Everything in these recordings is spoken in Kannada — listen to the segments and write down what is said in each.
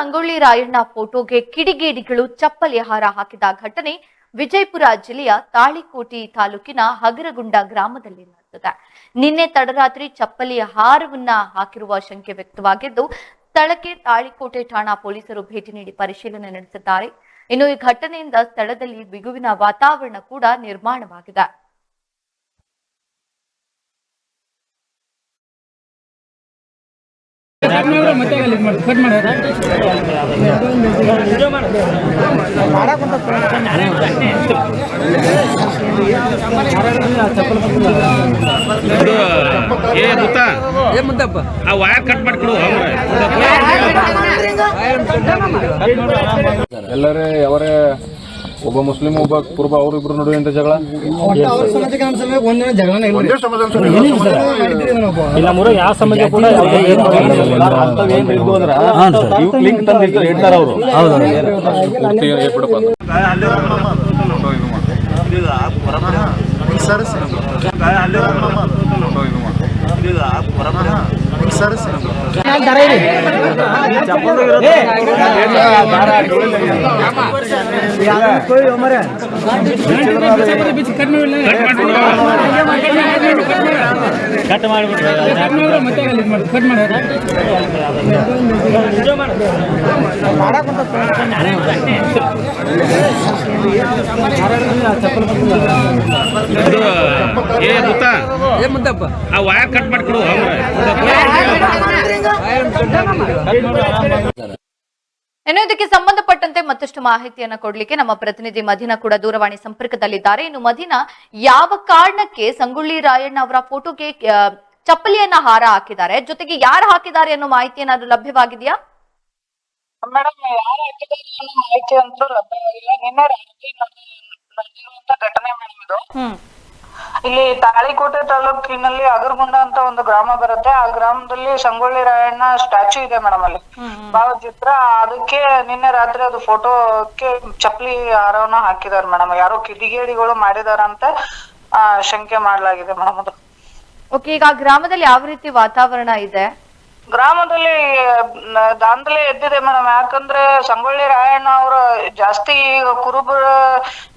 ಸಂಗೊಳ್ಳಿ ರಾಯಣ್ಣ ಫೋಟೋಗೆ ಕಿಡಿಗೇಡಿಗಳು ಚಪ್ಪಲಿ ಹಾರ ಹಾಕಿದ ಘಟನೆ ವಿಜಯಪುರ ಜಿಲ್ಲೆಯ ತಾಳಿಕೋಟಿ ತಾಲೂಕಿನ ಹಗರಗುಂಡ ಗ್ರಾಮದಲ್ಲಿ ನಡೆದಿದೆ. ನಿನ್ನೆ ತಡರಾತ್ರಿ ಚಪ್ಪಲಿ ಹಾರವನ್ನ ಹಾಕಿರುವ ಶಂಕೆ ವ್ಯಕ್ತವಾಗಿದ್ದು, ಸ್ಥಳಕ್ಕೆ ತಾಳಿಕೋಟೆ ಠಾಣಾ ಪೊಲೀಸರು ಭೇಟಿ ನೀಡಿ ಪರಿಶೀಲನೆ ನಡೆಸಿದ್ದಾರೆ. ಇನ್ನು ಈ ಘಟನೆಯಿಂದ ಸ್ಥಳದಲ್ಲಿ ಬಿಗುವಿನ ವಾತಾವರಣ ಕೂಡ ನಿರ್ಮಾಣವಾಗಿದೆ ಮತ್ತೆ ಅಲ್ಲಿ ಮಾಡಿ ಕಟ್ ಮಾಡಿ ಇದು ಏ ಮುತ್ತ ಏನ್ ಮುದ್ದಪ್ಪ ಆ ವಯರ್ ಕಟ್ ಮಾಡ್ಕೊಡು ಎಲ್ಲರೇ ಅವರೇ ಒಬ್ಬ ಮುಸ್ಲಿಂ ಒಬ್ಬ ಕುರುಬ ಅವ್ರಿಬ್ರು ನಡುವೆ ಅಂತ ಜಗಳ ಅವ್ರ sir sir sir sir sir ಇಲ್ಲ ಸರ್ ಯಾವ ಸಮಾಜ ಕೂಡ ಲಿಂಕ್ ಸರ್ ಸರ್ ಅವರು ಸರ್. ಕಟ್ ಮಾಡಿಬಿಟ್ರೆ ಏ ಏ ಮುದ್ದಪ್ಪ. ಆ ವಯರ್ ಕಟ್ ಮಾಡ್ಕೊಡು. ಇನ್ನು ಇದಕ್ಕೆ ಸಂಬಂಧಪಟ್ಟಂತೆ ಮತ್ತಷ್ಟು ಮಾಹಿತಿಯನ್ನ ಕೊಡ್ಲಿಕ್ಕೆ ನಮ್ಮ ಪ್ರತಿನಿಧಿ ಮಧಿನ ಕೂಡ ದೂರವಾಣಿ ಸಂಪರ್ಕದಲ್ಲಿದ್ದಾರೆ. ಇನ್ನು ಮಧಿನ ಯಾವ ಕಾರಣಕ್ಕೆ ಸಂಗೊಳ್ಳಿ ರಾಯಣ್ಣ ಅವರ ಫೋಟೋಗೆ ಚಪ್ಪಲಿಯನ್ನ ಹಾರ ಹಾಕಿದ್ದಾರೆ? ಜೊತೆಗೆ ಯಾರು ಹಾಕಿದ್ದಾರೆ ಅನ್ನೋ ಮಾಹಿತಿ ಏನಾದ್ರು ಲಭ್ಯವಾಗಿದೆಯಾ? ಮೇಡಮ್ ಯಾರು ಹಾಕಿದ್ದಾರೆ ಅನ್ನೋ ಮಾಹಿತಿ ಅಂತೂ ಲಭ್ಯವಾಗಿಲ್ಲ. ನಿನ್ನೆ ರಾತ್ರಿ ನಡೆದ- ನಡೆದಿರುವಂತ ಘಟನೆ ಮೇಡಮ್ ಇದು. ಇಲ್ಲಿ ತಾಳಿಕೋಟೆ ತಾಲೂಕಿನಲ್ಲಿ ಅಗರಗುಂಡ ಅಂತ ಒಂದು ಗ್ರಾಮ ಬರುತ್ತೆ. ಆ ಗ್ರಾಮದಲ್ಲಿ ಸಂಗೊಳ್ಳಿ ರಾಯಣ್ಣ ಸ್ಟ್ಯಾಚು ಇದೆ ಮೇಡಮ್ ಅಲ್ಲಿ. ಭಾವಚಿತ್ರ ಅದಕ್ಕೆ ನಿನ್ನೆ ರಾತ್ರಿ ಅದು ಫೋಟೋಕ್ಕೆ ಚಪ್ಪಲಿ ಹಾರವನ್ನ ಹಾಕಿದಾರೆ ಮೇಡಮ್ ಯಾರೋ ಕಿಡಿಗೇಡಿಗಳು ಮಾಡಿದಾರಂತೆ ಆ ಶಂಕೆ ಮಾಡ್ಲಾಗಿದೆ ಮೇಡಮ್ ಅದು. ಓಕೆ ಈಗ ಆ ಗ್ರಾಮದಲ್ಲಿ ಯಾವ ರೀತಿ ವಾತಾವರಣ ಇದೆ? ಗ್ರಾಮದಲ್ಲಿ ದಾಂಧಲೆ ಎದ್ದಿದೆ ಮೇಡಮ್. ಯಾಕಂದ್ರೆ ಸಂಗೊಳ್ಳಿ ರಾಯಣ್ಣ ಅವ್ರ ಜಾಸ್ತಿ ಈಗ ಕುರುಬರ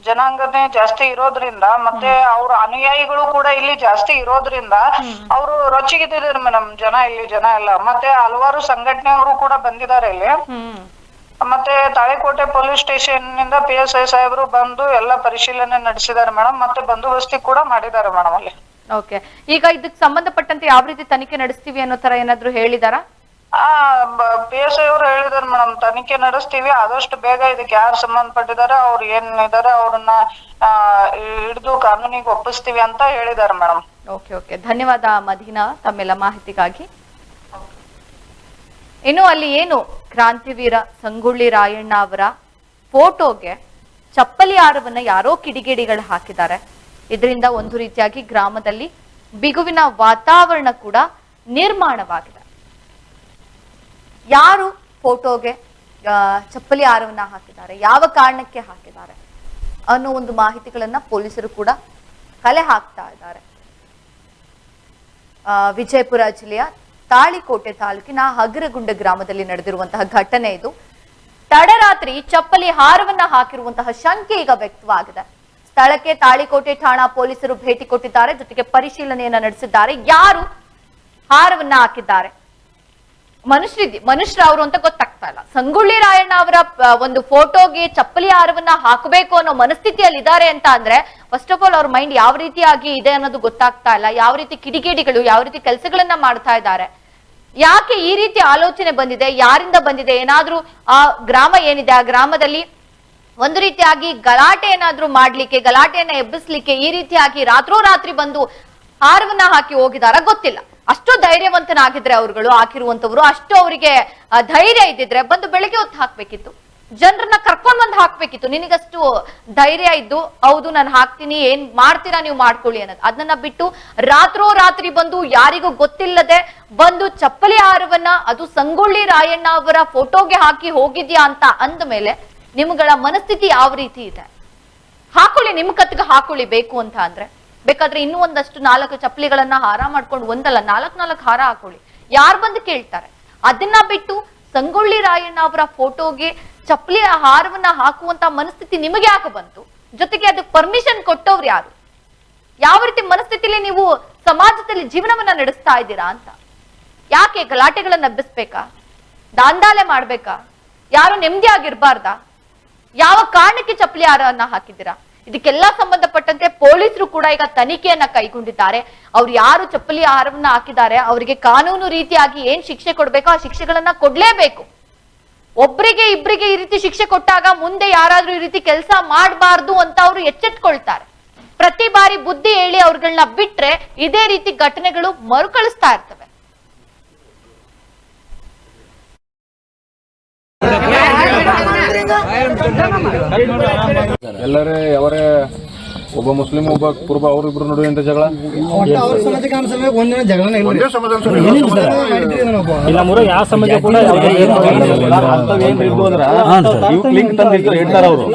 ಜನಾಂಗನೇ ಜಾಸ್ತಿ ಇರೋದ್ರಿಂದ ಮತ್ತೆ ಅವ್ರ ಅನುಯಾಯಿಗಳು ಕೂಡ ಇಲ್ಲಿ ಜಾಸ್ತಿ ಇರೋದ್ರಿಂದ ಅವರು ರೊಚ್ಚಿಗೆದ್ದಿದ್ದಾರೆ ಮೇಡಮ್. ಜನ ಇಲ್ಲಿ ಜನ ಎಲ್ಲ ಮತ್ತೆ ಹಲವಾರು ಸಂಘಟನೆಯವರು ಕೂಡ ಬಂದಿದ್ದಾರೆ ಇಲ್ಲಿ. ಮತ್ತೆ ತಾಳಿಕೋಟೆ ಪೊಲೀಸ್ ಸ್ಟೇಷನ್ನಿಂದ ಪಿ ಎಸ್ ಐ ಸಾಹೇಬರು ಬಂದು ಎಲ್ಲ ಪರಿಶೀಲನೆ ನಡೆಸಿದ್ದಾರೆ ಮೇಡಮ್. ಮತ್ತೆ ಬಂದೋಬಸ್ತಿ ಕೂಡ ಮಾಡಿದ್ದಾರೆ ಮೇಡಮ್ ಅಲ್ಲಿ. ಓಕೆ ಈಗ ಇದಕ್ಕೆ ಸಂಬಂಧಪಟ್ಟಂತೆ ಯಾವ ರೀತಿ ತನಿಖೆ ನಡೆಸ್ತೀವಿ ಅನ್ನೋ ತರ ಏನಾದ್ರು ಹೇಳಿದಾರಾ? ಆ ಪಿ ಎಸ್ ಐ ಅವರು ಹೇಳಿದಾರೆ ಮೇಡಮ್ ತನಿಖೆ ನಡೆಸ್ತೀವಿ. ಆದಷ್ಟು ಬೇಗ ಇದಕ್ಕೆ ಯಾರು ಸಂಬಂಧಪಟ್ಟಿದ್ದಾರೆ ಅವ್ರು ಏನ್ ಇದಾರೆ ಅವ್ರನ್ನ ಹಿಡಿದು ಕಾನೂನಿಗೆ ಒಪ್ಪಿಸ್ತೀವಿ ಅಂತ ಹೇಳಿದಾರೆ ಮೇಡಮ್ ಓಕೆ ಓಕೆ ಧನ್ಯವಾದ ಮದೀನಾ ತಮ್ಮೆಲ್ಲ ಮಾಹಿತಿಗಾಗಿ. ಇನ್ನು ಅಲ್ಲಿ ಏನು? ಕ್ರಾಂತಿವೀರ ಸಂಗೊಳ್ಳಿ ರಾಯಣ್ಣ ಅವರ ಫೋಟೋಗೆ ಚಪ್ಪಲಿ ಆರವನ್ನ ಯಾರೋ ಕಿಡಿಗೇಡಿಗಳು ಹಾಕಿದ್ದಾರೆ. ಇದರಿಂದ ಒಂದು ರೀತಿಯಾಗಿ ಗ್ರಾಮದಲ್ಲಿ ಬಿಗುವಿನ ವಾತಾವರಣ ಕೂಡ ನಿರ್ಮಾಣವಾಗಿದೆ. ಯಾರು ಫೋಟೋಗೆ ಚಪ್ಪಲಿ ಹಾರವನ್ನ ಹಾಕಿದ್ದಾರೆ, ಯಾವ ಕಾರಣಕ್ಕೆ ಹಾಕಿದ್ದಾರೆ ಅನ್ನೋ ಒಂದು ಮಾಹಿತಿಗಳನ್ನ ಪೊಲೀಸರು ಕೂಡ ಕಲೆ ಹಾಕ್ತಾ ಇದ್ದಾರೆ. ವಿಜಯಪುರ ಜಿಲ್ಲೆಯ ತಾಳಿಕೋಟೆ ತಾಲೂಕಿನ ಹಗರಗುಂಡ ಗ್ರಾಮದಲ್ಲಿ ನಡೆದಿರುವಂತಹ ಘಟನೆ ಇದು. ತಡರಾತ್ರಿ ಚಪ್ಪಲಿ ಹಾರವನ್ನ ಹಾಕಿರುವಂತಹ ಶಂಕೆ ಈಗ ವ್ಯಕ್ತವಾಗಿದೆ. ಸ್ಥಳಕ್ಕೆ ತಾಳಿಕೋಟೆ ಠಾಣಾ ಪೊಲೀಸರು ಭೇಟಿ ಕೊಟ್ಟಿದ್ದಾರೆ. ಜೊತೆಗೆ ಪರಿಶೀಲನೆಯನ್ನ ನಡೆಸಿದ್ದಾರೆ. ಯಾರು ಹಾರವನ್ನ ಹಾಕಿದ್ದಾರೆ? ಮನುಷ್ಯ ಮನುಷ್ಯರು ಅವರು ಅಂತ ಗೊತ್ತಾಗ್ತಾ ಇಲ್ಲ. ಸಂಗೊಳ್ಳಿ ರಾಯಣ್ಣ ಅವರ ಒಂದು ಫೋಟೋಗೆ ಚಪ್ಪಲಿ ಹಾರವನ್ನ ಹಾಕಬೇಕು ಅನ್ನೋ ಮನಸ್ಥಿತಿಯಲ್ಲಿ ಇದ್ದಾರೆ ಅಂತ ಅಂದ್ರೆ ಫಸ್ಟ್ ಆಫ್ ಆಲ್ ಅವ್ರ ಮೈಂಡ್ ಯಾವ ರೀತಿಯಾಗಿ ಇದೆ ಅನ್ನೋದು ಗೊತ್ತಾಗ್ತಾ ಇಲ್ಲ. ಯಾವ ರೀತಿ ಕಿಡಿಗೇಡಿಗಳು, ಯಾವ ರೀತಿ ಕೆಲಸಗಳನ್ನ ಮಾಡ್ತಾ ಇದ್ದಾರೆ. ಯಾಕೆ ಈ ರೀತಿ ಆಲೋಚನೆ ಬಂದಿದೆ? ಯಾರಿಂದ ಬಂದಿದೆ? ಏನಾದ್ರೂ ಆ ಗ್ರಾಮ ಏನಿದೆ? ಆ ಗ್ರಾಮದಲ್ಲಿ ಒಂದು ರೀತಿಯಾಗಿ ಗಲಾಟೆ ಏನಾದ್ರೂ ಮಾಡ್ಲಿಕ್ಕೆ, ಗಲಾಟೆಯನ್ನ ಎಬ್ಬಿಸ್ಲಿಕ್ಕೆ ಈ ರೀತಿಯಾಗಿ ರಾತ್ರೋರಾತ್ರಿ ಬಂದು ಹಾರವನ್ನ ಹಾಕಿ ಹೋಗಿದಾರ ಗೊತ್ತಿಲ್ಲ. ಅಷ್ಟು ಧೈರ್ಯವಂತನಾಗಿದ್ರೆ ಅವ್ರುಗಳು ಹಾಕಿರುವಂತವ್ರು ಅಷ್ಟು ಅವರಿಗೆ ಧೈರ್ಯ ಇದ್ದಿದ್ರೆ ಬಂದು ಬೆಳಿಗ್ಗೆ ಹೊತ್ತು ಹಾಕ್ಬೇಕಿತ್ತು. ಜನರನ್ನ ಕರ್ಕೊಂಡ್ ಬಂದು ಹಾಕ್ಬೇಕಿತ್ತು. ನಿನಗಷ್ಟು ಧೈರ್ಯ ಇದ್ದು, ಹೌದು, ನಾನು ಹಾಕ್ತೀನಿ, ಏನ್ ಮಾಡ್ತೀರಾ ನೀವು ಮಾಡ್ಕೊಳ್ಳಿ ಅನ್ನೋದು. ಅದನ್ನ ಬಿಟ್ಟು ರಾತ್ರೋ ರಾತ್ರಿ ಬಂದು ಯಾರಿಗೂ ಗೊತ್ತಿಲ್ಲದೆ ಬಂದು ಚಪ್ಪಲಿ ಹಾರವನ್ನ, ಅದು ಸಂಗೊಳ್ಳಿ ರಾಯಣ್ಣ ಅವರ ಫೋಟೋಗೆ ಹಾಕಿ ಹೋಗಿದ್ಯಾ ಅಂತ ಅಂದ ಮೇಲೆ ನಿಮ್ಗಳ ಮನಸ್ಥಿತಿ ಯಾವ ರೀತಿ ಇದೆ? ಹಾಕೊಳ್ಳಿ ನಿಮ್ ಕತ್ಗೆ ಹಾಕೊಳ್ಳಿ ಬೇಕು ಅಂತ ಅಂದ್ರೆ. ಬೇಕಾದ್ರೆ ಇನ್ನೂ ಒಂದಷ್ಟು ನಾಲ್ಕು ಚಪ್ಪಲಿಗಳನ್ನ ಹಾರ ಮಾಡ್ಕೊಂಡು ಒಂದಲ್ಲ, ನಾಲ್ಕು ನಾಲ್ಕು ಹಾರ ಹಾಕೊಳ್ಳಿ. ಯಾರು ಬಂದು ಕೇಳ್ತಾರೆ? ಅದನ್ನ ಬಿಟ್ಟು ಸಂಗೊಳ್ಳಿ ರಾಯಣ್ಣ ಅವರ ಫೋಟೋಗೆ ಚಪ್ಪಲಿ ಹಾರವನ್ನ ಹಾಕುವಂತ ಮನಸ್ಥಿತಿ ನಿಮಗೆ ಯಾಕೆ ಬಂತು? ಜೊತೆಗೆ ಅದಕ್ಕೆ ಪರ್ಮಿಷನ್ ಕೊಟ್ಟವ್ರು ಯಾರು? ಯಾವ ರೀತಿ ಮನಸ್ಥಿತಿಲಿ ನೀವು ಸಮಾಜದಲ್ಲಿ ಜೀವನವನ್ನ ನಡೆಸ್ತಾ ಇದ್ದೀರಾ ಅಂತ? ಯಾಕೆ ಗಲಾಟೆಗಳನ್ನ ಎಬ್ಬಿಸ್ಬೇಕಾ? ದಾಂದಾಲೆ ಮಾಡ್ಬೇಕಾ? ಯಾರು ನೆಮ್ಮದಿಯಾಗಿರ್ಬಾರ್ದಾ? ಯಾವ ಕಾರಣಕ್ಕೆ ಚಪ್ಪಲಿ ಆರನ್ನ ಹಾಕಿದ್ದೀರಾ? ಇದಕ್ಕೆಲ್ಲ ಸಂಬಂಧಪಟ್ಟಂತೆ ಪೊಲೀಸರು ಕೂಡ ಈಗ ತನಿಖೆಯನ್ನ ಕೈಗೊಂಡಿದ್ದಾರೆ. ಅವ್ರು ಯಾರು ಚಪ್ಪಲಿ ಆಹಾರವನ್ನ ಹಾಕಿದ್ದಾರೆ? ಅವರಿಗೆ ಕಾನೂನು ರೀತಿಯಾಗಿ ಏನ್ ಶಿಕ್ಷೆ ಕೊಡ್ಬೇಕೋ ಆ ಶಿಕ್ಷೆಗಳನ್ನ ಕೊಡ್ಲೇಬೇಕು. ಒಬ್ರಿಗೆ ಇಬ್ರಿಗೆ ಈ ರೀತಿ ಶಿಕ್ಷೆ ಕೊಟ್ಟಾಗ ಮುಂದೆ ಯಾರಾದ್ರೂ ಈ ರೀತಿ ಕೆಲಸ ಮಾಡಬಾರ್ದು ಅಂತ ಅವರು ಎಚ್ಚೆತ್ಕೊಳ್ತಾರೆ. ಪ್ರತಿ ಬಾರಿ ಬುದ್ಧಿ ಹೇಳಿ ಅವ್ರಗಳನ್ನ ಬಿಟ್ರೆ ಇದೇ ರೀತಿ ಘಟನೆಗಳು ಮರುಕಳಿಸ್ತಾ ಇರ್ತವೆ. ಎಲ್ಲರೇ ಅವರೇ ಒಬ್ಬ ಮುಸ್ಲಿಂ ಒಬ್ಬ ಕುರುಬ ಅವ್ರಿಬ್ರು ನಡುವೆ ಎಂತ ಜಗಳ? ಇಲ್ಲ. ಮೂರ ಯಾವ ಸಮಾಜ ಕೂಡ ಲಿಂಕ್ ಹೇಳ್ತಾರ ಅವರು.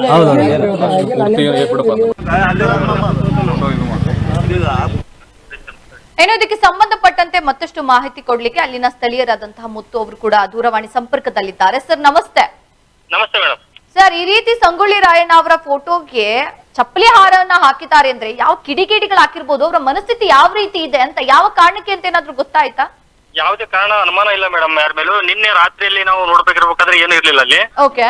ಏನೋ ಇದಕ್ಕೆ ಸಂಬಂಧಪಟ್ಟಂತೆ ಮತ್ತಷ್ಟು ಮಾಹಿತಿ ಕೊಡ್ಲಿಕ್ಕೆ ಅಲ್ಲಿನ ಸ್ಥಳೀಯರಾದಂತಹ ಮುತ್ತು ಅವರು ಕೂಡ ದೂರವಾಣಿ ಸಂಪರ್ಕದಲ್ಲಿದ್ದಾರೆ. ಸರ್ ನಮಸ್ತೆ. ನಮಸ್ತೆ ಮೇಡಮ್. ಸರ್ ಈ ರೀತಿ ಸಂಗೊಳ್ಳಿ ರಾಯಣ್ಣ ಅವರ ಫೋಟೋಗೆ ಚಪ್ಪಲಿ ಹಾರವನ್ನ ಹಾಕಿದ್ದಾರೆ ಅಂದ್ರೆ ಯಾವ ಕಿಡಿಗೇಡಿಗಳು ಹಾಕಿರ್ಬೋದು? ಅವರ ಮನಸ್ಥಿತಿ ಯಾವ ರೀತಿ ಇದೆ ಅಂತ ಯಾವ ಕಾರಣಕ್ಕೆ ಅಂತ ಏನಾದ್ರು ಗೊತ್ತಾಯ್ತಾ? ಯಾವುದೇ ಕಾರಣ ಅನುಮಾನ ಇಲ್ಲ ಮೇಡಮ್. ಯಾರ ಮೇಲೂ ನಿನ್ನೆ ರಾತ್ರಿಯಲ್ಲಿ ನಾವು ನೋಡ್ಬೇಕಿರ್ಬೇಕಾದ್ರೆ ಏನು ಇರ್ಲಿಲ್ಲ ಅಲ್ಲಿ. ಓಕೆ.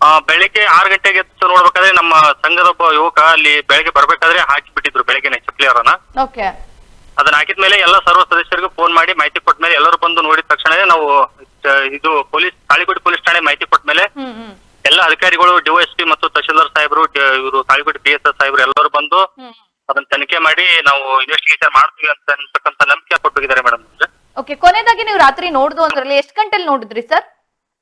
ಆ, ಬೆಳಿಗ್ಗೆ ಆರು ಗಂಟೆಗೆ ಎದ್ದು ನೋಡ್ಬೇಕಾದ್ರೆ ನಮ್ಮ ಸಂಘದ ಒಬ್ಬ ಯುವಕ ಅಲ್ಲಿ ಬೆಳಗ್ಗೆ ಬರ್ಬೇಕಾದ್ರೆ ಹಾಕಿ ಬಿಟ್ಟಿದ್ರು ಬೆಳಗ್ಗೆನೆ ಚಪ್ಪಲಿ ಅವರನ್ನ ಓಕೆ. ಅದನ್ನ ಹಾಕಿದ್ಮೇಲೆ ಎಲ್ಲ ಸರ್ವ ಸದಸ್ಯರಿಗೂ ಫೋನ್ ಮಾಡಿ ಮಾಹಿತಿ ಕೊಟ್ಟ ಮೇಲೆ ಎಲ್ಲರೂ ಬಂದು ನೋಡಿದ ತಕ್ಷಣನೇ ನಾವು ಇದು ಪೊಲೀಸ್ ತಾಳಿಗೋಡಿ ಪೊಲೀಸ್ ಠಾಣೆ ಮಾಹಿತಿ ಕೊಟ್ಟ ಮೇಲೆ ಹ್ಮ್ ಹ್ಮ್. ಎಲ್ಲ ಅಧಿಕಾರಿಗಳು ಡಿವೈಎಸ್ಪಿ ಮತ್ತು ತಹಶೀಲ್ದಾರ್ ಸಾಹೇಬರು ಇವರು ತಾಳಿಗೋಡಿ ಪಿ ಎಸ್ ಎಸ್ ಸಾಹೇಬರು ಎಲ್ಲರೂ ಬಂದು ಹ್ಮ್. ಅದನ್ನ ತನಿಖೆ ಮಾಡಿ ನಾವು ಇನ್ವೆಸ್ಟಿಗೇಷನ್ ಮಾಡ್ತೀವಿ ಅಂತ ಅಂತಕ್ಕಂಥ ನಂಬಿಕೆ ಕೊಟ್ಟಿದ್ದಾರೆ ಮೇಡಮ್ ಓಕೆ ಕೊನೆದಾಗಿ ನೀವು ರಾತ್ರಿ ನೋಡ್ದು ಅಂದ್ರಲ್ಲಿ ಎಷ್ಟು ಗಂಟೆಲಿ ನೋಡಿದ್ರಿ ಸರ್?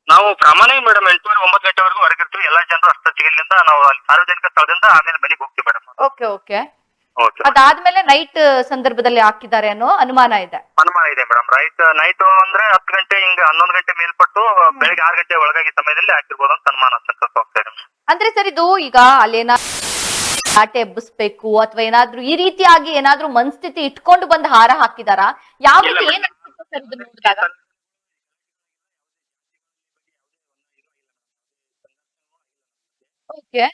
ನಾವು ಸಾಮಾನ್ಯ ಮೇಡಮ್ ಎಂಟೂವರೆ ಒಂಬತ್ತು ಗಂಟೆವರೆಗೂ ಹೊರಗಿರ್ತೀವಿ. ಎಲ್ಲ ಜನರು ಅಷ್ಟೊತ್ತಿಗೆಲ್ಲಿಂದ ನಾವು ಅಲ್ಲಿ ಸಾರ್ವಜನಿಕ ಸ್ಥಳದಿಂದ ಆಮೇಲೆ ಮನೆಗೆ ಹೋಗ್ತೀವಿ ಮೇಡಮ್. ಓಕೆ ಓಕೆ ಅದಾದ್ಮೇಲೆ ನೈಟ್ ಸಂದರ್ಭದಲ್ಲಿ ಹಾಕಿದ್ದಾರೆ ಅನ್ನೋ ಅನುಮಾನ ಇದೆ. ಅನುಮಾನ ಇದೆ ಮೇಡಮ್ ರೈಟ್ ನೈಟ್ ಅಂದ್ರೆ ಹತ್ತು ಗಂಟೆ ಹಿಂಗ ಹನ್ನೊಂದು ಗಂಟೆ ಮೇಲ್ಪಟ್ಟು ಬೆಳಿಗ್ಗೆ ಆರು ಗಂಟೆ ಒಳಗಾಗಿ ಸಮಯದಲ್ಲಿ ಹಾಕಿರ್ಬೋದು ಅಂತ ಅನುಮಾನ ಸಂಕಲ್ಪ ಹೋಗ್ತಾ ಇದೆ ಅಂದ್ರೆ ಸರ್ ಇದು ಈಗ ಅಲ್ಲೇನ ಆಟೆ ಎಬ್ಬಿಸ್ಬೇಕು ಅಥವಾ ಏನಾದ್ರೂ ಈ ರೀತಿಯಾಗಿ ಏನಾದ್ರೂ ಮನಸ್ಥಿತಿ ಇಟ್ಕೊಂಡು ಬಂದು ಹಾರ ಹಾಕಿದಾರಾ? ಯಾವ ರೀತಿ. ಏನ್ ಅನ್ಸುತ್ತೆ sir ಇದನ್ನ ನೋಡಿದಾಗ? ಓಕೆ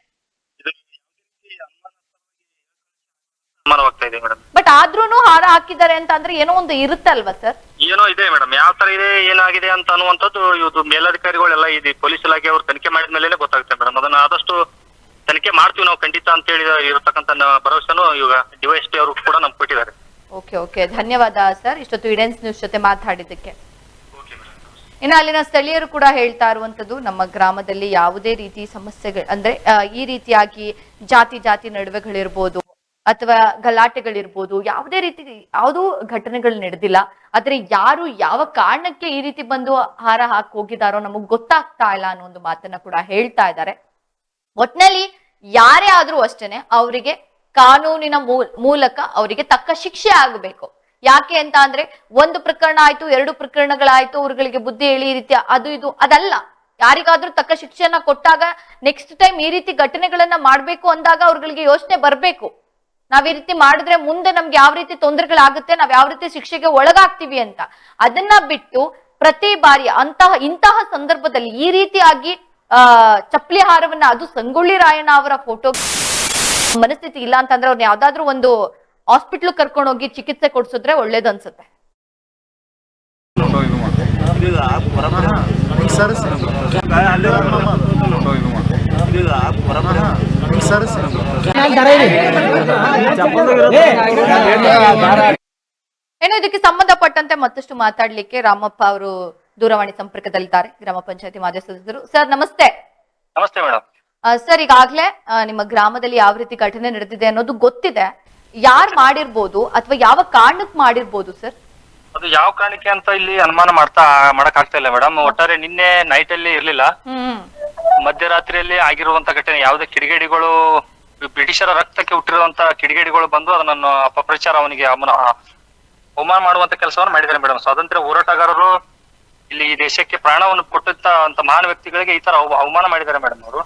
ಅನುಮಾನವಾಗ್ತಾ ಇದೆ ಮೇಡಮ್ ಬಟ್ ಆದ್ರೂನು ಹಾರ ಹಾಕಿದ್ದಾರೆ ಅಂತ ಅಂದ್ರೆ ಏನೋ ಒಂದು ಇರುತ್ತಲ್ವಾ ಸರ್? ಏನೋ ಇದೆ ಮೇಡಮ್. ಯಾವ ತರ ಇದೆ ಏನಾಗಿದೆ ಅಂತ ಅನ್ನುವಂಥದ್ದು ಇವತ್ತು ಮೇಲಧಿಕಾರಿಗಳೆಲ್ಲ ಇದೆ ಪೊಲೀಸ್ ಇಲಾಖೆ ಅವರು ತನಿಖೆ ಮಾಡಿದ ಮೇಲೆ ಗೊತ್ತಾಗುತ್ತೆ ಮೇಡಮ್. ಅದನ್ನ ಆದಷ್ಟು ತನಿಖೆ ಮಾಡ್ತೀವಿ ನಾವು ಖಂಡಿತ ಅಂತ ಹೇಳಿದ ಇರತಕ್ಕಂತ ಭರವಸೆನೂ ಇವಾಗ ಡಿವೈಎಸ್ಪಿ ಅವರು ಕೂಡ ನಮ್ಗೆ ಕೊಟ್ಟಿದ್ದಾರೆ. Okay okay. ಧನ್ಯವಾದ ಸರ್ ಇಷ್ಟೊತ್ತು ಇಡೆನ್ಸ್ ನ್ಯೂಸ್ ಜೊತೆ ಮಾತಾಡಿದ್ದಕ್ಕೆ. ಇನ್ನು ಅಲ್ಲಿನ ಸ್ಥಳೀಯರು ಕೂಡ ಹೇಳ್ತಾ ಇರುವಂತದ್ದು ನಮ್ಮ ಗ್ರಾಮದಲ್ಲಿ ಯಾವುದೇ ರೀತಿ ಸಮಸ್ಯೆಗಳು ಅಂದ್ರೆ ಈ ರೀತಿಯಾಗಿ ಜಾತಿ ಜಾತಿ ನಡುವೆಗಳಿರ್ಬೋದು. ಅಥವಾ ಗಲಾಟೆಗಳಿರ್ಬೋದು, ಯಾವುದೇ ರೀತಿ ಯಾವುದೂ ಘಟನೆಗಳು ನಡೆದಿಲ್ಲ, ಆದ್ರೆ ಯಾರು ಯಾವ ಕಾರಣಕ್ಕೆ ಈ ರೀತಿ ಬಂದು ಹಾರ ಹಾಕಿ ಹೋಗಿದಾರೋ ನಮಗ್ ಗೊತ್ತಾಗ್ತಾ ಇಲ್ಲ ಅನ್ನೋ ಒಂದು ಮಾತನ್ನ ಕೂಡ ಹೇಳ್ತಾ ಇದ್ದಾರೆ. ಒಟ್ನಲ್ಲಿ ಯಾರೇ ಆದ್ರೂ ಅಷ್ಟೇನೆ ಅವರಿಗೆ ಕಾನೂನಿನ ಮೂಲ್- ಮೂಲಕ ಅವರಿಗೆ ತಕ್ಕ ಶಿಕ್ಷೆ ಆಗಬೇಕು. ಯಾಕೆ ಅಂತ ಅಂದ್ರೆ ಒಂದು ಪ್ರಕರಣ ಆಯ್ತು, ಎರಡು ಪ್ರಕರಣಗಳಾಯ್ತು, ಅವ್ರಗಳಿಗೆ ಬುದ್ಧಿ ಹೇಳಿ ಈ ರೀತಿ ಅದು ಇದು ಅದಲ್ಲ. ಯಾರಿಗಾದ್ರೂ ತಕ್ಕ ಶಿಕ್ಷೆಯನ್ನ ಕೊಟ್ಟಾಗ ನೆಕ್ಸ್ಟ್ ಟೈಮ್ ಈ ರೀತಿ ಘಟನೆಗಳನ್ನ ಮಾಡ್ಬೇಕು ಅಂದಾಗ ಅವ್ರಗಳಿಗೆ ಯೋಚನೆ ಬರ್ಬೇಕು. ನಾವ್ ಈ ರೀತಿ ಮಾಡಿದ್ರೆ ಮುಂದೆ ನಮ್ಗೆ ಯಾವ ರೀತಿ ತೊಂದರೆಗಳಾಗುತ್ತೆ ನಾವ್ ಯಾವ ರೀತಿ ಶಿಕ್ಷೆಗೆ ಒಳಗಾಗ್ತೀವಿ ಅಂತ ಅದನ್ನ ಬಿಟ್ಟು ಪ್ರತಿ ಬಾರಿ ಅಂತಹ ಇಂತಹ ಸಂದರ್ಭದಲ್ಲಿ ಈ ರೀತಿಯಾಗಿ ಆ ಚಪ್ಪಲಿ ಹಾರವನ್ನ ಅದು ಸಂಗೊಳ್ಳಿ ರಾಯಣ್ಣ ಅವರ ಫೋಟೋ ಮನಸ್ಥಿತಿ ಇಲ್ಲ ಅಂತಂದ್ರೆ ಅವ್ರನ್ನ ಯಾವ್ದಾದ್ರು ಒಂದು ಹಾಸ್ಪಿಟ್ಲ್ ಕರ್ಕೊಂಡು ಹೋಗಿ ಚಿಕಿತ್ಸೆ ಕೊಡ್ಸಿದ್ರೆ ಒಳ್ಳೇದು ಅನ್ಸುತ್ತೆ. ಸರ್ ಸರ್ ಏನೋ ಇದಕ್ಕೆ ಸಂಬಂಧಪಟ್ಟಂತೆ ಮತ್ತಷ್ಟು ಮಾತಾಡ್ಲಿಕ್ಕೆ ರಾಮಪ್ಪ ಅವರು ದೂರವಾಣಿ ಸಂಪರ್ಕದಲ್ಲಿದ್ದಾರೆ ಗ್ರಾಮ ಪಂಚಾಯತಿ ಮಾಜಿ ಸದಸ್ಯರು. ಸರ್ ನಮಸ್ತೆ. ನಮಸ್ತೆ ಮೇಡಮ್ ಸರ್ ಈಗಾಗ್ಲೇ ನಿಮ್ಮ ಗ್ರಾಮದಲ್ಲಿ ಯಾವ ರೀತಿ ಘಟನೆ ನಡೆದಿದೆ ಅನ್ನೋದು ಗೊತ್ತಿದೆ. ಯಾರು ಮಾಡಿರ್ಬೋದು ಅಥವಾ ಯಾವ ಕಾರಣಕ್ಕೆ ಮಾಡಿರ್ಬೋದು ಸರ್? ಅದು ಯಾವ ಕಾರಣಕ್ಕೆ ಅಂತ ಇಲ್ಲಿ ಅನುಮಾನ ಮಾಡ್ತಾ ಮಾಡಕ್ ಆಗ್ತಾ ಇಲ್ಲ ಮೇಡಮ್ ಒಟ್ಟಾರೆ ನಿನ್ನೆ ನೈಟ್ ಅಲ್ಲಿ ಇರ್ಲಿಲ್ಲ. ಹ್ಮ್. ಮಧ್ಯರಾತ್ರಿಯಲ್ಲಿ ಆಗಿರುವಂತ ಘಟನೆ ಯಾವುದೇ ಕಿಡಿಗೇಡಿಗಳು ಬ್ರಿಟಿಷರ ರಕ್ತಕ್ಕೆ ಹುಟ್ಟಿರುವಂತ ಕಿಡಿಗೇಡಿಗಳು ಬಂದು ಅದನ್ನ ಅಪಪ್ರಚಾರ ಅವನಿಗೆ ಅವನ ಅವಮಾನ ಮಾಡುವಂತ ಕೆಲಸವನ್ನು ಮಾಡಿದ್ದಾರೆ ಮೇಡಮ್ ಸ್ವಾತಂತ್ರ್ಯ ಹೋರಾಟಗಾರರು ಇಲ್ಲಿ ಈ ದೇಶಕ್ಕೆ ಪ್ರಾಣವನ್ನು ಕೊಟ್ಟಂತ ಅಂತ ಮಹಾನ್ ವ್ಯಕ್ತಿಗಳಿಗೆ ಈ ತರ ಅವ- ಅವಮಾನ ಮಾಡಿದ್ದಾರೆ ಮೇಡಮ್ ಅವರು.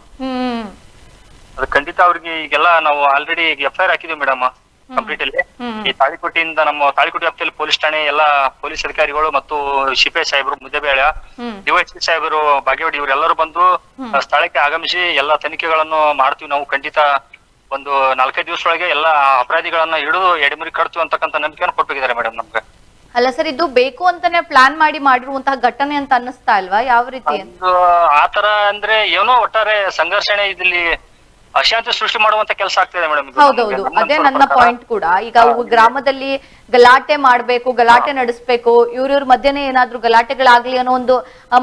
ಅದು ಖಂಡಿತ ಅವ್ರಿಗೆ ಈಗೆಲ್ಲ ನಾವು ಆಲ್ರೆಡಿ ಎಫ್ ಐ ಆರ್ ಹಾಕಿದೀವಿ ಮೇಡಮ್ ಕಂಪ್ಲೀಟ್ ಅಲ್ಲಿ. ಈ ತಾಳಿಕೋಟೆಯಿಂದ ನಮ್ಮ ತಾಳಿಕೋಟೆ ವ್ಯಾಪ್ತಿಯಲ್ಲಿ ಪೊಲೀಸ್ ಠಾಣೆ ಎಲ್ಲಾ ಪೊಲೀಸ್ ಅಧಿಕಾರಿಗಳು ಮತ್ತು ಶಿಪೆ ಸಾಹೇಬರು ಮುದ್ದಬೇಳ ಡಿವೈಎಸ್ಪಿ ಸಾಹೇಬರು ಬಾಗೇವಾಡಿ ಇವರೆಲ್ಲರೂ ಬಂದು ಸ್ಥಳಕ್ಕೆ ಆಗಮಿಸಿ ಎಲ್ಲಾ ತನಿಖೆಗಳನ್ನು ಮಾಡ್ತೀವಿ ನಾವು ಖಂಡಿತ. ಒಂದು ನಾಲ್ಕೈದು ದಿವಸದೊಳಗೆ ಎಲ್ಲಾ ಅಪರಾಧಿಗಳನ್ನ ಹಿಡಿದು ಎಡೆಮುರಿ ಕಟ್ತೀವಿ ಅಂತಕ್ಕಂಥ ನಂಬಿಕೆಯನ್ನು ಕೊಟ್ಟಿದ್ದಾರೆ ಮೇಡಮ್ ನಮ್ಗೆ. ಅಲ್ಲ ಸರ್ ಇದು ಬೇಕು ಅಂತಾನೆ ಪ್ಲಾನ್ ಮಾಡಿ ಮಾಡಿರುವಂತಹ ಘಟನೆ ಅಂತ ಅನ್ನಿಸ್ತಾ ಅಲ್ವಾ ಯಾವ ರೀತಿ? ಆತರ ಅಂದ್ರೆ ಏನೋ ಒಟ್ಟಾರೆ ಸಂಘರ್ಷಣೆ ಇಲ್ಲಿ ಅಶಾಂತಿ ಸೃಷ್ಟಿ ಮಾಡುವಂತ ಕೆಲಸ ಆಗ್ತಿದೆ ಮೇಡಮ್ ಹೌದೌದು. ಅದೇ ನನ್ನ ಪಾಯಿಂಟ್ ಕೂಡ. ಈಗ ಗ್ರಾಮದಲ್ಲಿ ಗಲಾಟೆ ಮಾಡ್ಬೇಕು ಗಲಾಟೆ ನಡೆಸ್ಬೇಕು ಇವ್ರ ಮಧ್ಯೆನೇ ಏನಾದ್ರೂ ಗಲಾಟೆಗಳಾಗ್ಲಿ ಅನ್ನೋ ಒಂದು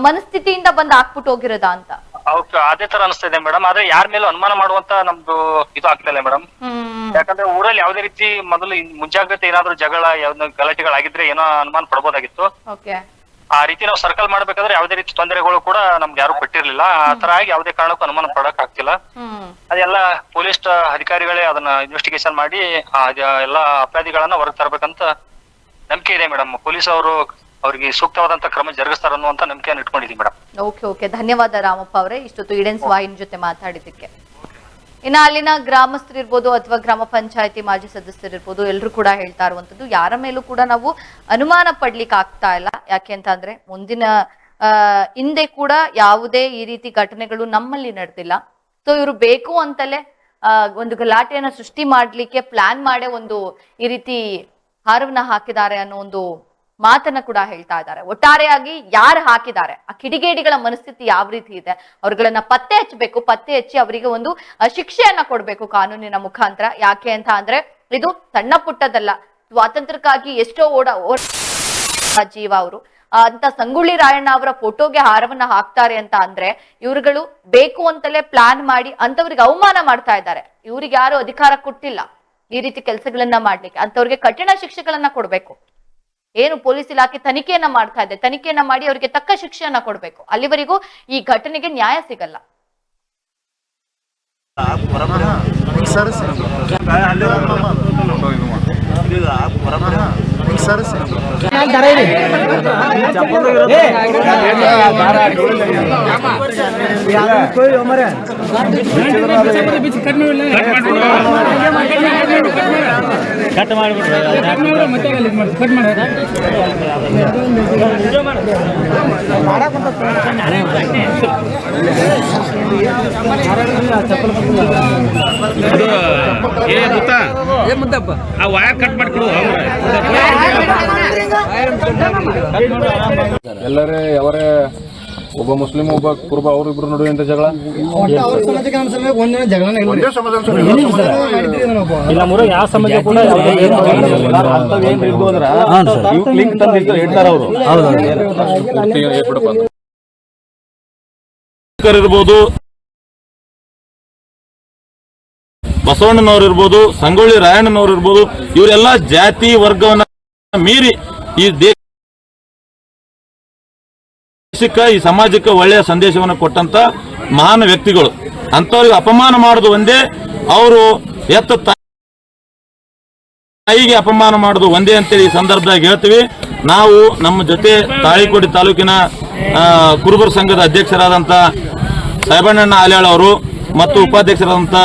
ಮನಸ್ಥಿತಿಯಿಂದ ಬಂದ್ ಹಾಕ್ಬಿಟ್ಟು ಹೋಗಿರೋದಾ ಅಂತ. ಓಕೆ ಅದೇ ತರ ಅನಿಸ್ತಿದೆ ಮೇಡಮ್ ಆದ್ರೆ ಯಾರ ಮೇಲೂ ಅನುಮಾನ ಮಾಡುವಂತ ನಮ್ದು ಇದು ಆಗ್ತಿಲ್ಲ ಮೇಡಮ್ ಯಾಕಂದ್ರೆ ಊರಲ್ಲಿ ಯಾವ್ದೇ ರೀತಿ ಮೊದಲು ಮುಂಜಾಗ್ರತೆ ಏನಾದ್ರು ಜಗಳ ಯಾವ್ದು ಗಲಾಟೆಗಳಾಗಿದ್ರೆ ಏನೋ ಅನುಮಾನ ಪಡಬಹುದಾಗಿತ್ತು ಆ ರೀತಿ ನಾವು ಸರ್ಕಲ್ ಮಾಡ್ಬೇಕಾದ್ರೆ ಯಾವ್ದೇ ರೀತಿ ತೊಂದರೆಗಳು ಕೂಡ ನಮ್ಗೆ ಯಾರು ಕೊಟ್ಟಿರ್ಲಿಲ್ಲ. ಆ ತರ ಆಗಿ ಯಾವ್ದೇ ಕಾರಣಕ್ಕೂ ಅನುಮಾನ ಪಡಕ್ ಆಗ್ತಿಲ್ಲ ಅದೆಲ್ಲ ಪೊಲೀಸ್ ಅಧಿಕಾರಿಗಳೇ ಅದನ್ನ ಇನ್ವೆಸ್ಟಿಗೇಷನ್ ಮಾಡಿ, ಆ ಎಲ್ಲ ಅಪರಾಧಿಗಳನ್ನ ಹೊರಗೆ ತರಬೇಕಂತ ನಂಬಿಕೆ ಇದೆ ಮೇಡಮ್. ಪೊಲೀಸ್ ಅವರು ಅವರಿಗೆ ಸೂಕ್ತವಾದಂತ ಕ್ರಮ ಜರುಗಿಸ್ತಾರ ಅನ್ನುವಂತ ನಂಬಿಕೆಯನ್ನು ಇಟ್ಕೊಂಡಿದೀವಿ ಮೇಡಮ್. Okay okay. ಧನ್ಯವಾದ ರಾಮಪ್ಪ ಅವರೇ ಇಷ್ಟೊತ್ತು ಇಡೆನ್ಸ್ ವಾಹಿನಿ ಜೊತೆ ಮಾತಾಡಿದ್ದಕ್ಕೆ. ಇನ್ನ ಅಲ್ಲಿನ ಗ್ರಾಮಸ್ಥರು ಇರ್ಬೋದು ಅಥವಾ ಗ್ರಾಮ ಪಂಚಾಯತಿ ಮಾಜಿ ಸದಸ್ಯರು ಇರ್ಬೋದು ಎಲ್ಲರೂ ಕೂಡ ಹೇಳ್ತಾ ಇರುವಂತದ್ದು, ಯಾರ ಮೇಲೂ ಕೂಡ ನಾವು ಅನುಮಾನ ಪಡ್ಲಿಕ್ಕೆ ಆಗ್ತಾ ಇಲ್ಲ. ಯಾಕೆ ಅಂತ ಅಂದ್ರೆ ಮುಂದಿನ ಹಿಂದೆ ಕೂಡ ಯಾವುದೇ ಈ ರೀತಿ ಘಟನೆಗಳು ನಮ್ಮಲ್ಲಿ ನಡೆದಿಲ್ಲ. ಸೊ ಇವರು ಬೇಕು ಅಂತಲೇ ಒಂದು ಗಲಾಟೆಯನ್ನ ಸೃಷ್ಟಿ ಮಾಡ್ಲಿಕ್ಕೆ ಪ್ಲಾನ್ ಮಾಡೇ ಒಂದು ಈ ರೀತಿ ಹಾರವನ್ನ ಹಾಕಿದ್ದಾರೆ ಅನ್ನೋ ಒಂದು ಮಾತನ್ನ ಕೂಡ ಹೇಳ್ತಾ ಇದ್ದಾರೆ. ಒಟ್ಟಾರೆಯಾಗಿ ಯಾರು ಹಾಕಿದ್ದಾರೆ? ಆ ಕಿಡಿಗೇಡಿಗಳ ಮನಸ್ಥಿತಿ ಯಾವ ರೀತಿ ಇದೆ? ಅವ್ರುಗಳನ್ನ ಪತ್ತೆ ಹಚ್ಚಬೇಕು, ಪತ್ತೆ ಹಚ್ಚಿ ಅವರಿಗೆ ಒಂದು ಶಿಕ್ಷೆಯನ್ನ ಕೊಡ್ಬೇಕು ಕಾನೂನಿನ ಮುಖಾಂತರ. ಯಾಕೆ ಅಂತ ಅಂದ್ರೆ, ಇದು ಸಣ್ಣ ಪುಟ್ಟದಲ್ಲ. ಸ್ವಾತಂತ್ರ್ಯಕ್ಕಾಗಿ ಎಷ್ಟೋ ಓಡ ಓಡ ಜೀವ ಅವರು. ಅಂತ ಸಂಗೊಳ್ಳಿ ರಾಯಣ್ಣ ಅವರ ಫೋಟೋಗೆ ಹಾರವನ್ನ ಹಾಕ್ತಾರೆ ಅಂತ ಅಂದ್ರೆ ಇವ್ರುಗಳು ಬೇಕು ಅಂತಲೇ ಪ್ಲಾನ್ ಮಾಡಿ ಅಂತವ್ರಿಗೆ ಅವಮಾನ ಮಾಡ್ತಾ ಇದ್ದಾರೆ. ಇವ್ರಿಗೆ ಯಾರು ಅಧಿಕಾರ ಕೊಟ್ಟಿಲ್ಲ ಈ ರೀತಿ ಕೆಲಸಗಳನ್ನ ಮಾಡ್ಲಿಕ್ಕೆ. ಅಂತವ್ರಿಗೆ ಕಠಿಣ ಶಿಕ್ಷೆಗಳನ್ನ ಕೊಡ್ಬೇಕು. ಏನು ಪೊಲೀಸ್ ಇಲಾಖೆ ತನಿಖೆಯನ್ನ ಮಾಡ್ತಾ ಇದೆ. ತನಿಖೆಯನ್ನ ಮಾಡಿ ಅವರಿಗೆ ತಕ್ಕ ಶಿಕ್ಷೆಯನ್ನ ಕೊಡ್ಬೇಕು. ಅಲ್ಲಿವರೆಗೂ ಈ ಘಟನೆಗೆ ನ್ಯಾಯ ಸಿಗಲ್ಲ. ಸರ್ ಕಟ್ ಮಾಡಿ ಕಟ್ ಮಾಡಿಬಿಡ್ರಿ ಆ ವಯರ್ ಕಟ್ ಮಾಡ್ಕೊಡು ಎಲ್ಲರೇ ಅವರೇ ಒಬ್ಬ ಮುಸ್ಲಿಂ ಒಬ್ಬ ಕುರುಬ ಅವರಿಬ್ರು ನಡುವೆ ಎಂತ ಜಗಳ? ಯಾವ ಸಮಾಜ ಕೂಡ ಲಿಂಕ್ ತಂದು ಹೇಳ್ತಾರ ಅವರು. ಇರ್ಬೋದು ಬಸವಣ್ಣನವ್ರು ಇರ್ಬೋದು ಸಂಗೊಳ್ಳಿ ರಾಯಣ್ಣನವ್ರು ಇರ್ಬೋದು ಇವರೆಲ್ಲ ಜಾತಿ ವರ್ಗವನ್ನ ಮೀರಿ ಈ ದೇಶಕ್ಕೆ, ಈ ಸಮಾಜಕ್ಕೆ ಒಳ್ಳೆಯ ಸಂದೇಶವನ್ನು ಕೊಟ್ಟಂತ ಮಹಾನ್ ವ್ಯಕ್ತಿಗಳು. ಅಂತವ್ರಿಗೆ ಅಪಮಾನ ಮಾಡುದು ಒಂದೇ, ಅವರು ಎತ್ತ ತಾಯಿಗೆ ಅಪಮಾನ ಮಾಡುದು ಒಂದೇ ಅಂತೇಳಿ ಈ ಸಂದರ್ಭದಾಗ ಹೇಳ್ತೀವಿ. ನಾವು ನಮ್ಮ ಜೊತೆ ತಾಳಿಕೋಡಿ ತಾಲೂಕಿನ ಕುರುಬರ ಸಂಘದ ಅಧ್ಯಕ್ಷರಾದಂತ ಸಾಹೇಬಣ್ಣಣ್ಣ ಆಲ್ಯಾಳ್ ಅವರು ಮತ್ತು ಉಪಾಧ್ಯಕ್ಷರಾದಂತ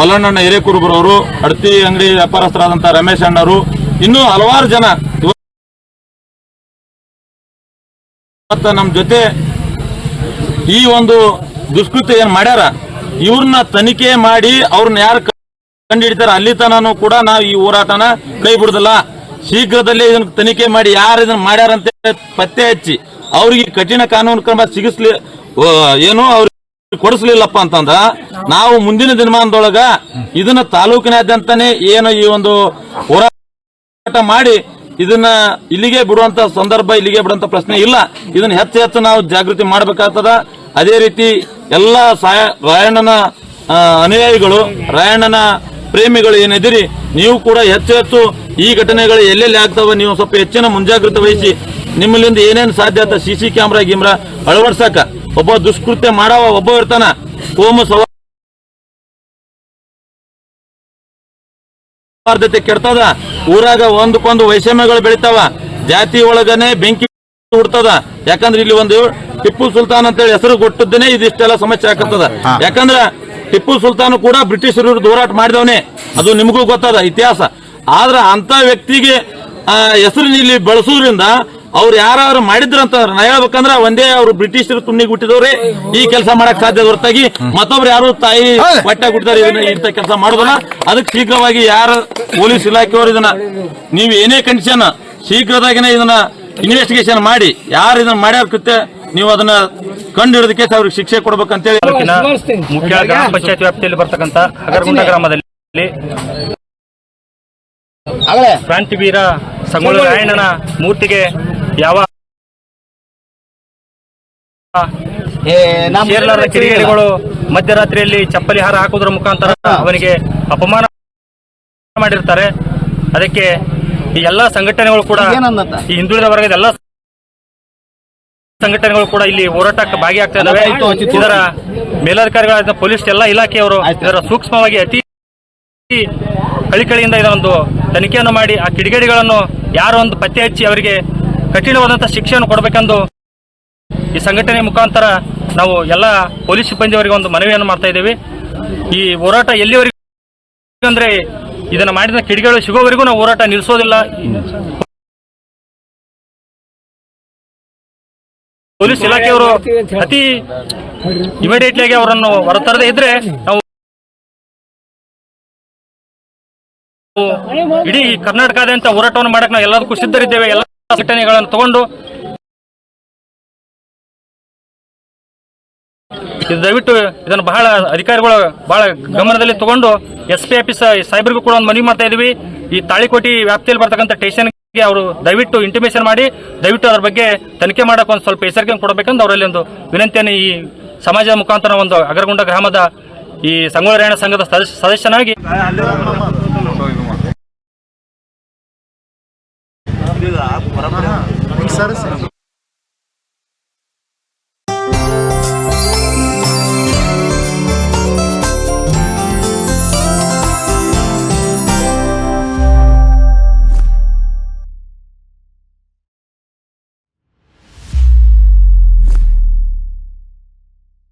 ಮಲ್ಲಣ್ಣಣ್ಣ ಹಿರೇಕುರುಬರವರು ಅಡತಿ ಅಂಗಡಿ ವ್ಯಾಪಾರಸ್ಥರಾದಂತ ರಮೇಶ್ ಅಣ್ಣವರು ಇನ್ನೂ ಹಲವಾರು ಜನ ಇವತ್ತು ನಮ್ಮ ಜೊತೆ ಈ ಒಂದು ದುಷ್ಕೃತ್ಯ ಏನ್ ಮಾಡ್ಯಾರ? ಇವ್ರನ್ನ ತನಿಖೆ ಮಾಡಿ ಅವ್ರನ್ನ ಯಾರು ಕಂಡುಹಿಡಿತಾರ ಅಲ್ಲಿ ತನೂ ಕೂಡ ನಾವು ಈ ಹೋರಾಟನ ಕೈ ಬಿಡುದಿಲ್ಲ. ಶೀಘ್ರದಲ್ಲೇ ಇದನ್ನ ತನಿಖೆ ಮಾಡಿ ಯಾರು ಇದನ್ನ ಮಾಡ್ಯಾರ ಅಂತ ಪತ್ತೆ ಹಚ್ಚಿ ಅವ್ರಿಗೆ ಕಠಿಣ ಕಾನೂನು ಕ್ರಮ ಸಿಗಿಸ್ಲಿ ಏನು ಅವ್ರಿಗೆ ಕೊಡಿಸ್ಲಿಲ್ಲಪ್ಪ ಅಂತಂದ್ರ ನಾವು ಮುಂದಿನ ದಿನಮಾನದೊಳಗ ಇದನ್ನ ತಾಲೂಕಿನಾದ್ಯಂತಾನೆ ಏನು ಈ ಒಂದು ಹೋರಾಟ ಮಾಡಿ ಇದನ್ನ ಇಲ್ಲಿಗೆ ಬಿಡುವಂತ ಸಂದರ್ಭ, ಇಲ್ಲಿಗೆ ಬಿಡುವಂತ ಪ್ರಶ್ನೆ ಇಲ್ಲ. ಇದನ್ನ ಹೆಚ್ಚು ಹೆಚ್ಚು ನಾವು ಜಾಗೃತಿ ಮಾಡಬೇಕಾಗ್ತದ. ಅದೇ ರೀತಿ ಎಲ್ಲ ರಾಯಣ್ಣನ ಅನುಯಾಯಿಗಳು, ರಾಯಣ್ಣನ ಪ್ರೇಮಿಗಳು ಏನಿದಿರಿ ನೀವು ಕೂಡ ಹೆಚ್ಚು ಹೆಚ್ಚು ಈ ಘಟನೆಗಳು ಎಲ್ಲೆಲ್ಲಿ ಆಗ್ತಾವ, ನೀವು ಸ್ವಲ್ಪ ಹೆಚ್ಚಿನ ಮುಂಜಾಗ್ರತೆ ವಹಿಸಿ. ನಿಮ್ಮಲ್ಲಿಂದ ಏನೇನು ಸಾಧ್ಯ ಅಂತ ಸಿ ಸಿ ಕ್ಯಾಮ್ರಾ ಗಿಮ್ರಾ ಅಳವಡಿಸಕ. ಒಬ್ಬ ದುಷ್ಕೃತ್ಯ ಮಾಡವ ಒಬ್ಬ ಇರ್ತಾನ. ಕೋಮು ಸೌಹಾರ್ದತೆ ಕೆಡ್ತದ? ಊರಾಗ ಒಂದಕ್ಕೊಂದು ವೈಷಮ್ಯಗಳು ಬೆಳಿತಾವ. ಜಾತಿ ಒಳಗನೆ ಬೆಂಕಿ ಹುಡ್ತದ. ಯಾಕಂದ್ರೆ ಇಲ್ಲಿ ಒಂದು ಟಿಪ್ಪು ಸುಲ್ತಾನ್ ಅಂತೇಳಿ ಹೆಸರು ಕೊಟ್ಟದ್ದೇನೆ ಇದಿಷ್ಟೆಲ್ಲ ಸಮಸ್ಯೆ ಆಗ್ತದ. ಯಾಕಂದ್ರ ಟಿಪ್ಪು ಸುಲ್ತಾನ್ ಕೂಡ ಬ್ರಿಟಿಷರು ವಿರುದ್ಧ ಹೋರಾಟ ಮಾಡಿದವನೇ. ಅದು ನಿಮಗೂ ಗೊತ್ತದ ಇತಿಹಾಸ. ಆದ್ರೆ ಅಂತ ವ್ಯಕ್ತಿಗೆ ಹೆಸರು ಇಲ್ಲಿ ಬಳಸೋದ್ರಿಂದ ಅವ್ರು ಯಾರು ಮಾಡಿದ್ರಂತ ನಾ ಹೇಳ್ಬೇಕಂದ್ರ ಒಂದೇ ಅವ್ರು ಬ್ರಿಟಿಷರು ತುಂಡಿಗೆ ಹುಟ್ಟಿದವ್ರೆ. ಈ ಕೆಲಸ ಮಾಡಕ್ ಸಾಧ್ಯ ಹೊರತಾಗಿ ಮತ್ತೊಬ್ರು ಯಾರು ತಾಯಿ ಹೊಟ್ಟೆ ಹುಟ್ಟಿದಾರೆ ಇದನ್ನ ಇಂಥ ಕೆಲಸ ಮಾಡೋದಲ್ಲ ಅದಕ್ಕೆ ಶೀಘ್ರವಾಗಿ ಯಾರ ಪೊಲೀಸ್ ಇಲಾಖೆಯವರು ಇದನ್ನ ನೀವು ಏನೇ ಕಂಡೀಷನ್ ಶೀಘ್ರದಾಗಿನೇ ಇದನ್ನ ಇನ್ವೆಸ್ಟಿಗೇಷನ್ ಮಾಡಿ. ಯಾರು ಇದನ್ನ ಮಾಡ್ಯಾರ ಕೃತ್ಯ ನೀವು ಅದನ್ನ ಕಂಡು ಹಿಡಿದಕ್ಕೆ ಅವ್ರಿಗೆ ಶಿಕ್ಷೆ ಕೊಡ್ಬೇಕಂತೇಳಿ. ಹೇಳಿ ಮುಖ್ಯ ಗ್ರಾಮ ಪಂಚಾಯತ್ ವ್ಯಾಪ್ತಿಯಲ್ಲಿ ಬರ್ತಕ್ಕಂತ ಅಗರಗುಂಡ ಗ್ರಾಮದಲ್ಲಿ ಕ್ರಾಂತಿವೀರ ಸಂಗೊಳ್ಳಿ ರಾಯಣ್ಣನ ಮೂರ್ತಿಗೆ ಯಾವ ಕಿಡಿಗೇಡಿಗಳು ಮಧ್ಯರಾತ್ರಿಯಲ್ಲಿ ಚಪ್ಪಲಿ ಹಾರ ಹಾಕುವುದರ ಮುಖಾಂತರ ಅವನಿಗೆ ಅಪಮಾನ ಮಾಡಿರ್ತಾರೆ. ಅದಕ್ಕೆ ಈ ಎಲ್ಲಾ ಸಂಘಟನೆಗಳು ಕೂಡ ಈ ಹಿಂದುಳಿದ ವರ್ಗದ ಎಲ್ಲಾ ಸಂಘಟನೆಗಳು ಕೂಡ ಇಲ್ಲಿ ಹೋರಾಟಕ್ಕೆ ಭಾಗಿಯಾಗ್ತಾ ಇದ್ದಾವೆ ಇದರ ಮೇಲಧಿಕಾರಿಗಳಾದ ಪೊಲೀಸ್ ಎಲ್ಲ ಇಲಾಖೆಯವರು ಇದರ ಸೂಕ್ಷ್ಮವಾಗಿ ಅತಿ ಕಳಿಕಳಿಯಿಂದ ಇದೊಂದು ತನಿಖೆಯನ್ನು ಮಾಡಿ ಆ ಕಿಡಿಗೇಡಿಗಳನ್ನು ಯಾರು ಒಂದು ಪತ್ತೆ ಹಚ್ಚಿ ಅವರಿಗೆ ಕಠಿಣವಾದಂತಹ ಶಿಕ್ಷೆಯನ್ನು ಕೊಡಬೇಕೆಂದು ಈ ಸಂಘಟನೆ ಮುಖಾಂತರ ನಾವು ಎಲ್ಲ ಪೊಲೀಸ್ ಸಿಬ್ಬಂದಿಯವರಿಗೆ ಒಂದು ಮನವಿಯನ್ನು ಮಾಡ್ತಾ ಇದ್ದೇವೆ. ಈ ಹೋರಾಟ ಎಲ್ಲಿವರೆಗೂ ಅಂದ್ರೆ ಇದನ್ನ ಮಾಡಿದ ಕಿಡಿಗಳು ಸಿಗೋವರೆಗೂ ನಾವು ಹೋರಾಟ ನಿಲ್ಲಿಸೋದಿಲ್ಲ. ಪೊಲೀಸ್ ಇಲಾಖೆಯವರು ಅತಿ ಇಮಿಡಿಯೇಟ್ಲಿ ಆಗಿ ಅವರನ್ನು ಹೊರತರದೇ ಇದ್ರೆ ನಾವು ಇಡೀ ಕರ್ನಾಟಕದಂತ ಹೋರಾಟವನ್ನು ಮಾಡಕ್ ನಾವು ಎಲ್ಲದಕ್ಕೂ ಸಿದ್ಧರಿದ್ದೇವೆ ಎಲ್ಲ ಸಂಘಟನೆಗಳನ್ನು ತಗೊಂಡು ದಯವಿಟ್ಟು ಇದನ್ನು ಬಹಳ ಅಧಿಕಾರಿಗಳು ಬಹಳ ಗಮನದಲ್ಲಿ ತಗೊಂಡು ಎಸ್ ಪಿ ಆಫೀಸ್ ಸಾಹೇಬರಿಗೂ ಕೂಡ ಒಂದು ಮನವಿ ಮಾಡ್ತಾ ಇದೀವಿ. ಈ ತಾಳಿಕೋಟಿ ವ್ಯಾಪ್ತಿಯಲ್ಲಿ ಬರ್ತಕ್ಕಂಥ ಸ್ಟೇಷನ್ಗೆ ಅವರು ದಯವಿಟ್ಟು ಇಂಟಿಮೇಷನ್ ಮಾಡಿ, ದಯವಿಟ್ಟು ಅದರ ಬಗ್ಗೆ ತನಿಖೆ ಮಾಡೋಕೆ ಒಂದು ಸ್ವಲ್ಪ ಎಚ್ಚರಿಕೆ ಕೊಡಬೇಕಂತ ಅವರಲ್ಲಿ ಒಂದು ವಿನಂತಿಯನ್ನು ಈ ಸಮಾಜದ ಮುಖಾಂತರ ಒಂದು ಅಗರಗುಂಡ ಗ್ರಾಮದ ಈ ಸಂಗೊಳ್ಳಿ ಸಂಘದ ಸಂಘದ ಸದಸ್ಯ- ಸದಸ್ಯನಾಗಿ ಸರ್